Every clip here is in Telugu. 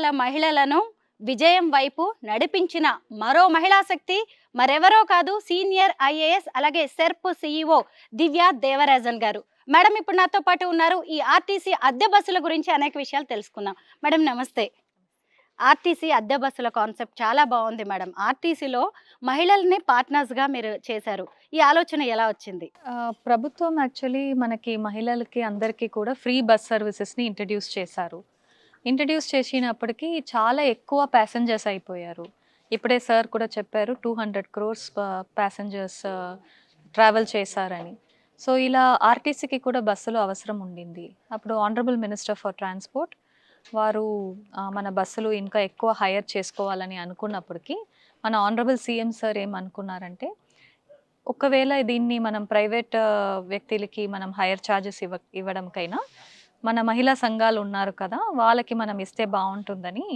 వర్గాల మహిళలను విజయం వైపు నడిపించిన మరో మహిళా శక్తి మరెవరో కాదు సీనియర్ ఐఏఎస్ అలాగే SERP CEO Divya Devarajan garu. Madam ఇప్పుడు నాతో పాటు ఉన్నారు ఈ ఆర్టీసీ అద్దె బస్సుల గురించి అనేక విషయాలు తెలుసుకుందాం. మేడం నమస్తే. ఆర్టీసీ అద్దె బస్సుల కాన్సెప్ట్ చాలా బాగుంది మేడం. ఆర్టీసీలో మహిళల్ని పార్ట్నర్స్గా మీరు చేశారు. ఈ ఆలోచన ఎలా వచ్చింది? ప్రభుత్వం యాక్చువల్లీ మనకి మహిళలకి అందరికీ కూడా ఫ్రీ బస్ సర్వీసెస్ని ఇంట్రడ్యూస్ చేశారు. ఇంట్రడ్యూస్ చేసినప్పటికీ చాలా ఎక్కువ ప్యాసింజర్స్ అయిపోయారు. ఇప్పుడే సార్ కూడా చెప్పారు two hundred crores passengers travel చేశారని. సో ఇలా ఆర్టీసీకి కూడా బస్సులు అవసరం ఉండింది. అప్పుడు ఆనరబుల్ మినిస్టర్ ఫర్ ట్రాన్స్పోర్ట్ వారు మన బస్సులు ఇంకా ఎక్కువ హైర్ చేసుకోవాలని అనుకున్నప్పటికీ మన ఆనరబుల్ సీఎం సార్ ఏమనుకున్నారంటే ఒకవేళ దీన్ని మనం ప్రైవేట్ వ్యక్తులకి మనం హైయర్ ఛార్జెస్ ఇవ్వ ఇవ్వడంకైనా మన మహిళా సంఘాలు ఉన్నారు కదా వాళ్ళకి మనం ఇస్తే బాగుంటుందని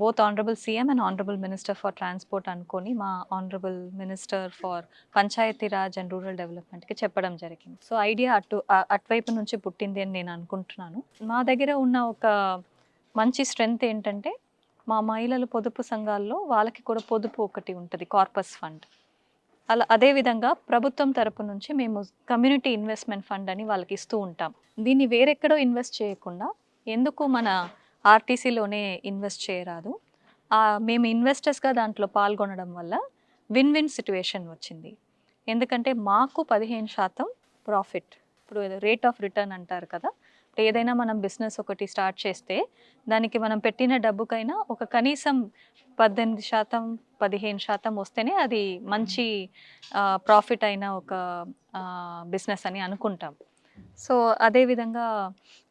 both honourable CM and honourable minister for transport అనుకొని మా honourable minister for panchayati raj and rural డెవలప్మెంట్కి చెప్పడం జరిగింది. సో ఐడియా అటు అటువైపు నుంచి పుట్టింది అని నేను అనుకుంటున్నాను. మా దగ్గర ఉన్న ఒక మంచి స్ట్రెంగ్త్ ఏంటంటే మా మహిళలు పొదుపు సంఘాల్లో వాళ్ళకి కూడా పొదుపు ఒకటి ఉంటుంది కార్పస్ ఫండ్ అలా అదేవిధంగా ప్రభుత్వం తరపు నుంచి మేము కమ్యూనిటీ ఇన్వెస్ట్మెంట్ ఫండ్ అని వాళ్ళకి ఇస్తూ ఉంటాం. దీన్ని వేరెక్కడో ఇన్వెస్ట్ చేయకుండా ఎందుకు మన ఆర్టీసీలోనే ఇన్వెస్ట్ చేయరాదు. మేము ఇన్వెస్టర్స్గా దాంట్లో పాల్గొనడం వల్ల విన్ విన్ సిట్యుయేషన్ వచ్చింది. ఎందుకంటే మాకు పదిహేను శాతం ప్రాఫిట్. ఇప్పుడు రేట్ ఆఫ్ రిటర్న్ అంటారు కదా ఏదైనా మనం బిజినెస్ ఒకటి స్టార్ట్ చేస్తే దానికి మనం పెట్టిన డబ్బుకైనా ఒక కనీసం పద్దెనిమిది శాతం పదిహేను శాతం వస్తేనే అది మంచి ప్రాఫిట్ అయిన ఒక బిజినెస్ అని అనుకుంటాం. సో అదేవిధంగా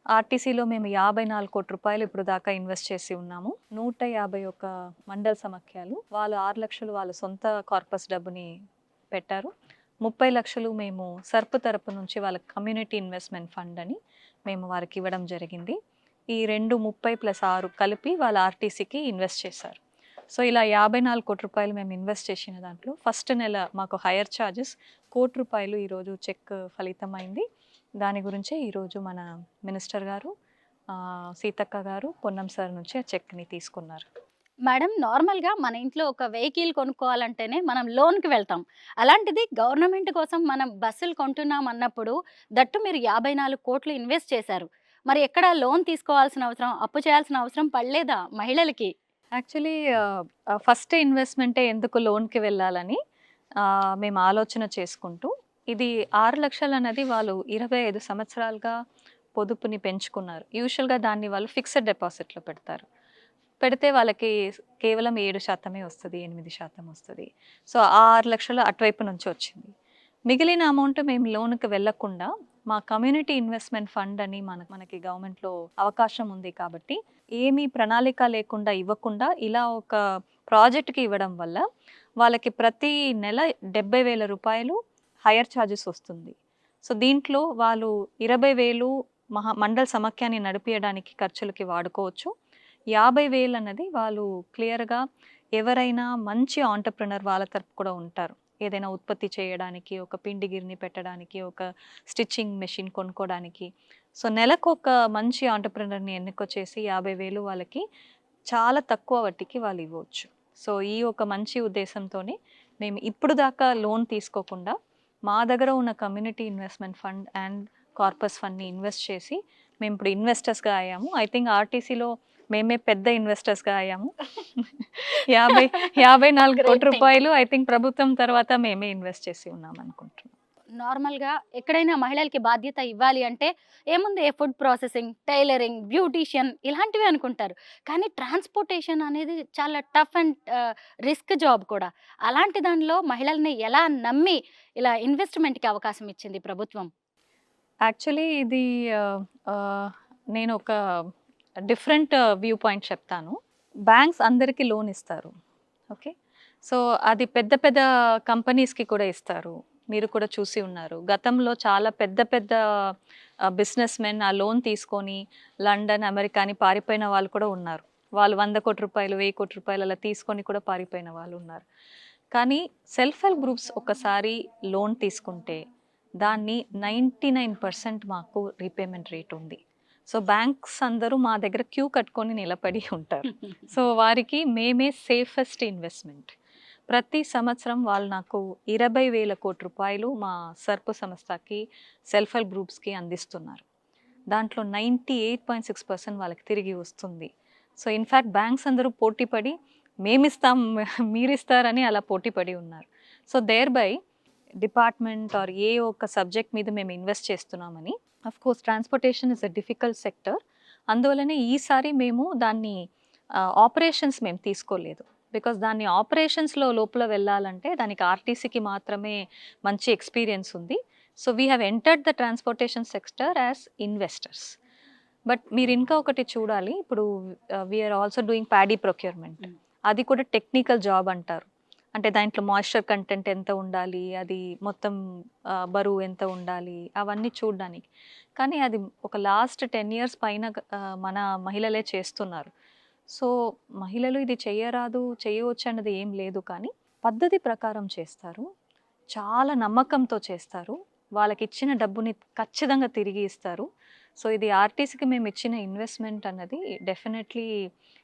ఆర్టీసీలో మేము యాభై నాలుగు కోట్ల రూపాయలు ఇప్పుడు దాకా ఇన్వెస్ట్ చేసి ఉన్నాము. నూట యాభై ఒక మండల సమాఖ్యలు. వాళ్ళు ఆరు లక్షలు వాళ్ళ సొంత కార్పస్ డబ్బుని పెట్టారు. ముప్పై లక్షలు మేము సర్పు తరపు నుంచి వాళ్ళ కమ్యూనిటీ ఇన్వెస్ట్మెంట్ ఫండ్ అని మేము వారికి ఇవ్వడం జరిగింది. ఈ రెండు ముప్పై ప్లస్ ఆరు కలిపి వాళ్ళ ఆర్టీసీకి ఇన్వెస్ట్ చేశారు. సో ఇలా యాభై నాలుగు కోటి రూపాయలు మేము ఇన్వెస్ట్ చేసిన దాంట్లో ఫస్ట్ నెల మాకు హైయర్ ఛార్జెస్ కోటి రూపాయలు ఈరోజు చెక్ ఫలితమైంది. దాని గురించే ఈరోజు మన మినిస్టర్ గారు సీతక్క గారు పొన్నం సార్ నుంచి ఆ చెక్ని తీసుకున్నారు. మేడం నార్మల్గా మన ఇంట్లో ఒక వెహికల్ కొనుక్కోవాలంటేనే మనం లోన్కి వెళ్తాం. అలాంటిది గవర్నమెంట్ కోసం మనం బస్సులు కొంటున్నాం అన్నప్పుడు దట్టు మీరు యాభై నాలుగు కోట్లు ఇన్వెస్ట్ చేశారు. మరి ఎక్కడ లోన్ తీసుకోవాల్సిన అవసరం అప్పు చేయాల్సిన అవసరం పడలేదా మహిళలకి? యాక్చువల్లీ ఫస్ట్ ఇన్వెస్ట్మెంటే ఎందుకు లోన్కి వెళ్ళాలని మేము ఆలోచన చేసుకుంటూ ఇది ఆరు లక్షలు అనేది వాళ్ళు ఇరవై ఐదు సంవత్సరాలుగా పొదుపుని పెంచుకున్నారు. యూజువల్గా దాన్ని వాళ్ళు ఫిక్స్డ్ డిపాజిట్లో పెడతారు. పెడితే వాళ్ళకి కేవలం ఏడు శాతమే వస్తుంది ఎనిమిది శాతం వస్తుంది. సో ఆ ఆరు లక్షలు అటువైపు నుంచి వచ్చింది. మిగిలిన అమౌంట్ మేము లోన్కి వెళ్ళకుండా మా కమ్యూనిటీ ఇన్వెస్ట్మెంట్ ఫండ్ అని మన మనకి గవర్నమెంట్లో అవకాశం ఉంది కాబట్టి ఏమీ ప్రణాళిక లేకుండా ఇవ్వకుండా ఇలా ఒక ప్రాజెక్ట్కి ఇవ్వడం వల్ల వాళ్ళకి ప్రతి నెల డెబ్బై వేల రూపాయలు హైయర్ ఛార్జెస్ వస్తుంది. సో దీంట్లో వాళ్ళు ఇరవై వేలు మహా మండల సమాఖ్యాన్ని నడిపించడానికి ఖర్చులకి వాడుకోవచ్చు. యాభై వేలు అన్నది వాళ్ళు క్లియర్గా ఎవరైనా మంచి ఆంటర్ప్రినర్ వాళ్ళ తరపు కూడా ఉంటారు. ఏదైనా ఉత్పత్తి చేయడానికి ఒక పిండి గిరిని పెట్టడానికి ఒక స్టిచ్చింగ్ మెషిన్ కొనుక్కోవడానికి సో నెలకు ఒక మంచి ఆంటర్ప్రినర్ని ఎన్నుకొచ్చేసి యాభై వేలు వాళ్ళకి చాలా తక్కువ వడ్డీకి వాళ్ళు ఇవ్వచ్చు. సో ఈ ఒక మంచి ఉద్దేశంతోనే మేము ఇప్పుడు దాకా లోన్ తీసుకోకుండా మా దగ్గర ఉన్న community investment fund and corpus ఫండ్ని ఇన్వెస్ట్ చేసి మేము ఇప్పుడు ఇన్వెస్టర్స్గా అయ్యాము. ఐ థింక్ ఆర్టీసీలో మేమే పెద్ద ఇన్వెస్టర్స్గా అయ్యాము. యాభై యాభై నాలుగు కోట్ల. రూపాయలు ఐ థింక్ ప్రభుత్వం తర్వాత మేమే ఇన్వెస్ట్ చేసి ఉన్నాం అనుకుంటున్నాం. నార్మల్గా ఎక్కడైనా మహిళలకి బాధ్యత ఇవ్వాలి అంటే ఏముంది? ఫుడ్ ప్రాసెసింగ్ టైలరింగ్ బ్యూటీషియన్ ఇలాంటివి అనుకుంటారు. కానీ ట్రాన్స్పోర్టేషన్ అనేది చాలా టఫ్ అండ్ రిస్క్ జాబ్ కూడా. అలాంటి దానిలో మహిళల్ని ఎలా నమ్మి ఇలా ఇన్వెస్ట్మెంట్కి అవకాశం ఇచ్చింది ప్రభుత్వం? యాక్చువల్లీ ఇది ఆ, ఆ, నేను ఒక డిఫరెంట్ వ్యూ పాయింట్ చెప్తాను. బ్యాంక్స్ అందరికీ లోన్ ఇస్తారు. ఓకే? సో అది పెద్ద పెద్ద కంపెనీస్కి కూడా ఇస్తారు. మీరు కూడా చూసి ఉన్నారు. గతంలో చాలా పెద్ద పెద్ద బిజినెస్ మెన్ ఆ లోన్ తీసుకొని లండన్ అమెరికాని పారిపోయిన వాళ్ళు కూడా ఉన్నారు. వాళ్ళు వంద కోటి రూపాయలు వెయ్యి కోటి రూపాయలు అలా తీసుకొని కూడా పారిపోయిన వాళ్ళు ఉన్నారు. కానీ సెల్ఫ్ హెల్ప్ గ్రూప్స్ ఒకసారి లోన్ తీసుకుంటే దాన్ని నైంటీ నైన్ పర్సెంట్ మాకు రీపేమెంట్ రేట్ ఉంది. సో బ్యాంక్స్ అందరూ మా దగ్గర క్యూ కట్టుకొని నిలబడి ఉంటారు. సో వారికి మేమే సేఫెస్ట్ ఇన్వెస్ట్మెంట్. ప్రతి సంవత్సరం వాళ్ళు నాకు ఇరవై వేల కోటి రూపాయలు మా సర్పు సంస్థకి సెల్ఫ్ హెల్ప్ గ్రూప్స్కి అందిస్తున్నారు. దాంట్లో ninety eight point six percent వాళ్ళకి తిరిగి వస్తుంది. సో ఇన్ఫ్యాక్ట్ బ్యాంక్స్ అందరూ పోటీపడి మేమిస్తాం మీరిస్తారని అలా పోటీపడి ఉన్నారు. So thereby department or a ఒక్క సబ్జెక్ట్ మీద మేము ఇన్వెస్ట్ చేస్తున్నామని of course transportation is a difficult sector అందువలనే ఈసారి మేము దాన్ని ఆపరేషన్స్ మేము తీసుకోలేదు. బికాస్ దాన్ని ఆపరేషన్స్లో లోపల వెళ్ళాలంటే దానికి ఆర్టీసీకి మాత్రమే మంచి ఎక్స్పీరియన్స్ ఉంది. So we have entered the transportation sector as investors but మీరు ఇంకా ఒకటి చూడాలి. ఇప్పుడు we are also doing paddy procurement. అది కూడా టెక్నికల్ జాబ్ అంటారు. అంటే దాంట్లో మాయిశ్చర్ కంటెంట్ ఎంత ఉండాలి అది మొత్తం బరువు ఎంత ఉండాలి అవన్నీ చూడడానికి. కానీ అది ఒక లాస్ట్ టెన్ ఇయర్స్ పైన మన మహిళలే చేస్తున్నారు. సో మహిళలు ఇది చేయరాదు చేయవచ్చు అన్నది ఏం లేదు కానీ పద్ధతి ప్రకారం చేస్తారు. చాలా నమ్మకంతో చేస్తారు. వాళ్ళకి ఇచ్చిన డబ్బుని ఖచ్చితంగా తిరిగి ఇస్తారు. సో ఇది ఆర్టీసీకి మేము ఇచ్చిన ఇన్వెస్ట్మెంట్ అన్నది definitely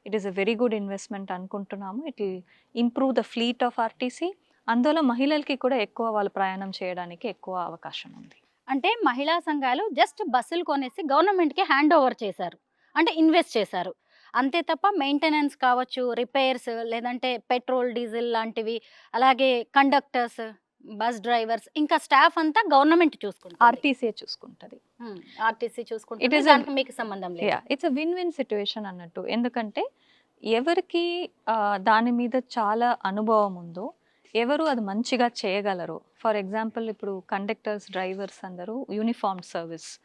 it is a very good investment అనుకుంటున్నాము. It will improve the fleet of RTC. అందువల్ల మహిళలకి కూడా ఎక్కువ వాళ్ళు ప్రయాణం చేయడానికి ఎక్కువ అవకాశం ఉంది. అంటే మహిళా సంఘాలు జస్ట్ బస్సులు కొనేసి గవర్నమెంట్కి హ్యాండ్ ఓవర్ చేశారు. అంటే ఇన్వెస్ట్ చేశారు. అంతే తప్ప మెయింటెనెన్స్ కావచ్చు రిపేర్స్ లేదంటే పెట్రోల్ డీజిల్ లాంటివి అలాగే కండక్టర్స్ బస్ డ్రైవర్స్ ఇంకా స్టాఫ్ అంతా గవర్నమెంట్ చూసుకుంటారు ఆర్టీసీ చూసుకుంటుంది. ఆర్టీసీ చూసుకుంటే It is a- దానికి మీకు సంబంధం లేదు. It's a win win situation అన్నట్టు. ఎందుకంటే ఎవరికి దాని మీద చాలా అనుభవం ఉందో ఎవరు అది మంచిగా చేయగలరు. ఫర్ ఎగ్జాంపుల్ ఇప్పుడు కండక్టర్స్ డ్రైవర్స్ అందరూ యూనిఫామ్ సర్వీస్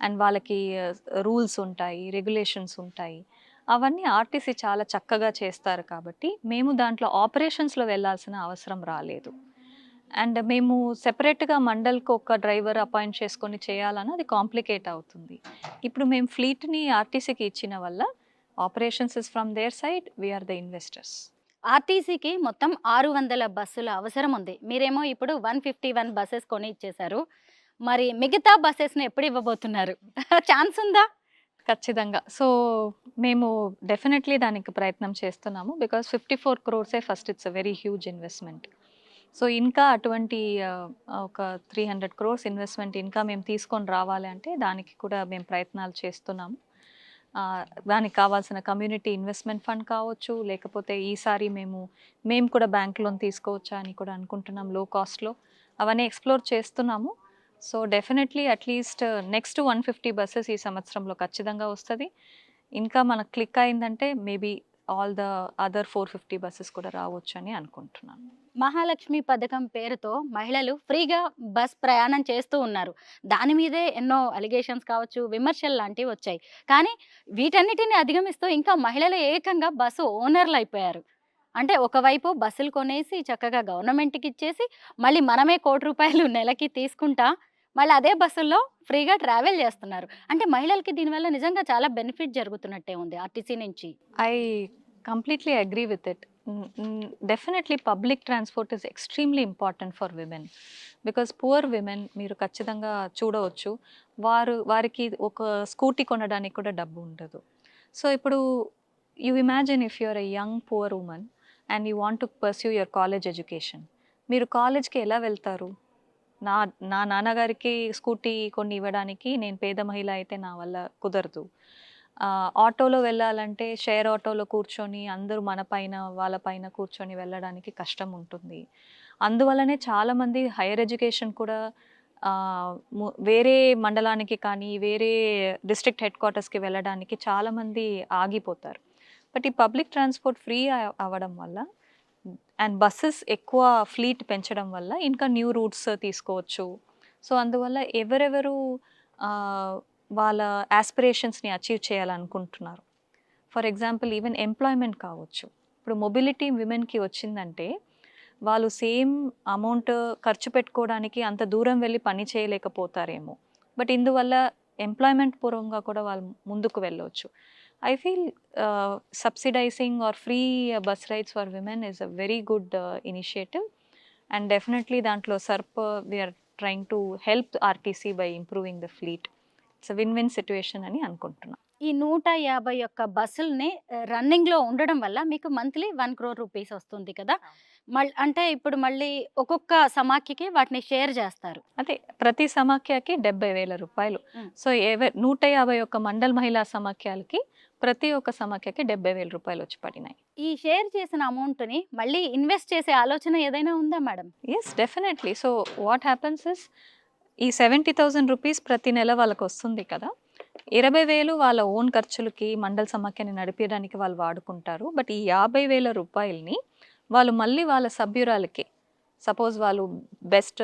అండ్ వాళ్ళకి రూల్స్ ఉంటాయి రెగ్యులేషన్స్ ఉంటాయి. అవన్నీ ఆర్టీసీ చాలా చక్కగా చేస్తారు కాబట్టి మేము దాంట్లో ఆపరేషన్స్లో వెళ్ళాల్సిన అవసరం రాలేదు. అండ్ మేము సెపరేట్గా మండల్కి ఒక డ్రైవర్ అపాయింట్ చేసుకొని చేయాలని అది కాంప్లికేట్ అవుతుంది. ఇప్పుడు మేము ఫ్లీట్ని ఆర్టీసీకి ఇచ్చిన వల్ల operations is from there side we are the investors. ఆర్టీసీకి మొత్తం ఆరు వందల బస్సుల అవసరం ఉంది. మీరేమో ఇప్పుడు వన్ ఫిఫ్టీ వన్ బస్సెస్ కొని ఇచ్చేశారు. మరి మిగతా బస్సెస్ని ఎప్పుడు ఇవ్వబోతున్నారు? ఛాన్స్ ఉందా? ఖచ్చితంగా. సో మేము డెఫినెట్లీ దానికి ప్రయత్నం చేస్తున్నాము. Because fifty four క్రోర్సే first it's a very huge investment. So ఇంకా అటువంటి ఒక త్రీ హండ్రెడ్ క్రోర్స్ ఇన్వెస్ట్మెంట్ ఇంకా మేము తీసుకొని రావాలి అంటే దానికి కూడా మేము ప్రయత్నాలు చేస్తున్నాము. దానికి కావాల్సిన కమ్యూనిటీ ఇన్వెస్ట్మెంట్ ఫండ్ కావచ్చు లేకపోతే ఈసారి మేము మేము కూడా బ్యాంక్ లోన్ తీసుకోవచ్చా అని కూడా అనుకుంటున్నాం లో. కాస్ట్లో అవన్నీ ఎక్స్ప్లోర్ చేస్తున్నాము. So definitely at least next one fifty buses ఈ సంవత్సరంలో ఖచ్చితంగా వస్తుంది. ఇంకా మనకు క్లిక్ అయిందంటే maybe all the other four fifty buses కూడా రావచ్చు అని అనుకుంటున్నాను. మహాలక్ష్మి పథకం పేరుతో మహిళలు ఫ్రీగా బస్ ప్రయాణం చేస్తూ ఉన్నారు. దాని మీదే ఎన్నో అలిగేషన్స్ కావచ్చు విమర్శలు లాంటివి వచ్చాయి. కానీ వీటన్నిటిని అధిగమిస్తూ ఇంకా మహిళలు ఏకంగా బస్సు ఓనర్లు అయిపోయారు. అంటే ఒకవైపు బస్సులు కొనేసి చక్కగా గవర్నమెంట్కి ఇచ్చేసి మళ్ళీ మనమే కోటి రూపాయలు నెలకి తీసుకుంటా మళ్ళీ అదే బస్సుల్లో ఫ్రీగా ట్రావెల్ చేస్తున్నారు. అంటే మహిళలకి దీనివల్ల నిజంగా చాలా బెనిఫిట్ జరుగుతున్నట్టే ఉంది ఆర్టీసీ నుంచి. I completely agree with it definitely public transport is extremely important for women because poor women మీరు ఖచ్చితంగా చూడవచ్చు వారు వారికి ఒక స్కూటీ కొనడానికి కూడా డబ్బు ఉండదు. సో ఇప్పుడు you imagine if you're a young poor women and you want to pursue your college education మీరు కాలేజ్కి ఎలా వెళ్తారు? నా నా నాన్నగారికి స్కూటీ కొన్ని ఇవ్వడానికి నేను పేద మహిళ అయితే నా వల్ల కుదరదు. ఆటోలో వెళ్ళాలంటే షేర్ ఆటోలో కూర్చొని అందరూ మన పైన వాళ్ళ పైన కూర్చొని వెళ్ళడానికి కష్టం ఉంటుంది. అందువల్లనే చాలామంది హైయర్ ఎడ్యుకేషన్ కూడా వేరే మండలానికి కానీ వేరే డిస్ట్రిక్ట్ హెడ్ క్వార్టర్స్కి వెళ్ళడానికి చాలామంది ఆగిపోతారు. బట్ ఈ పబ్లిక్ ట్రాన్స్పోర్ట్ ఫ్రీ అవ్వడం వల్ల అండ్ బస్సెస్ ఎక్కువ ఫ్లీట్ పెంచడం వల్ల ఇంకా న్యూ రూట్స్ తీసుకోవచ్చు. సో అందువల్ల ఎవరెవరు వాళ్ళ యాస్పిరేషన్స్ని అచీవ్ చేయాలనుకుంటున్నారు. ఫర్ ఎగ్జాంపుల్ ఈవెన్ ఎంప్లాయ్మెంట్ కావచ్చు. ఇప్పుడు మొబిలిటీ విమెన్కి వచ్చిందంటే వాళ్ళు సేమ్ అమౌంట్ ఖర్చు పెట్టుకోవడానికి అంత దూరం వెళ్ళి పని చేయలేకపోతారేమో. బట్ ఇందువల్ల ఎంప్లాయ్మెంట్ పూర్వంగా కూడా వాళ్ళు ముందుకు వెళ్ళవచ్చు I feel subsidising or free bus rides for women is a very good initiative and definitely దాంట్లో SERP we are trying to help RTC by improving the fleet it's win win situation అని అనుకుంటున్నాను ఈ నూట యాభై ఒక్క బస్సుల్ని రన్నింగ్లో ఉండడం వల్ల మీకు మంత్లీ వన్ క్రోర్ రూపీస్ వస్తుంది కదా. మళ్ళీ అంటే ఇప్పుడు మళ్ళీ ఒక్కొక్క సమాఖ్యకి వాటిని షేర్ చేస్తారు. అదే ప్రతి సమాఖ్యకి డెబ్బై వేల రూపాయలు. సో ఏవే నూట యాభై ఒక్క మండల్ మహిళా సమాఖ్యలకి ప్రతి ఒక్క సమాఖ్యకి డెబ్బై వేల రూపాయలు వచ్చి పడినాయి. ఈ షేర్ చేసిన అమౌంట్ని మళ్ళీ ఇన్వెస్ట్ చేసే ఆలోచన ఏదైనా ఉందా madam? Yes definitely so what happens is ఈ సెవెంటీ థౌజండ్ రూపీస్ ప్రతి నెల వాళ్ళకి వస్తుంది కదా. ఇరవై వేలు వాళ్ళ ఓన్ ఖర్చులకి మండల సమాఖ్యని నడిపించడానికి వాళ్ళు వాడుకుంటారు. బట్ ఈ యాభై వేల రూపాయలని వాళ్ళు మళ్ళీ వాళ్ళ సభ్యురాలకి సపోజ్ వాళ్ళు బెస్ట్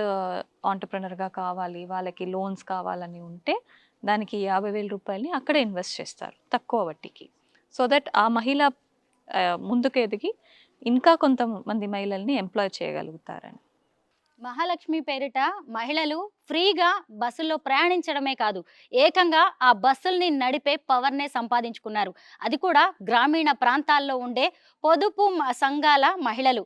ఆంటర్ప్రినర్గా కావాలి వాళ్ళకి లోన్స్ కావాలని ఉంటే దానికి యాభై వేల రూపాయలని అక్కడే ఇన్వెస్ట్ చేస్తారు తక్కువ వడ్డీకి. సో దట్ ఆ మహిళ ముందుకు ఎదిగి ఇంకా కొంతమంది మహిళల్ని ఎంప్లాయ్ చేయగలుగుతారని. మహాలక్ష్మి పేరిట మహిళలు ఫ్రీగా బస్సుల్లో ప్రయాణించడమే కాదు ఏకంగా ఆ బస్సుల్ని నడిపే పవర్నే సంపాదించుకున్నారు. అది కూడా గ్రామీణ ప్రాంతాల్లో ఉండే పొదుపు సంఘాల మహిళలు.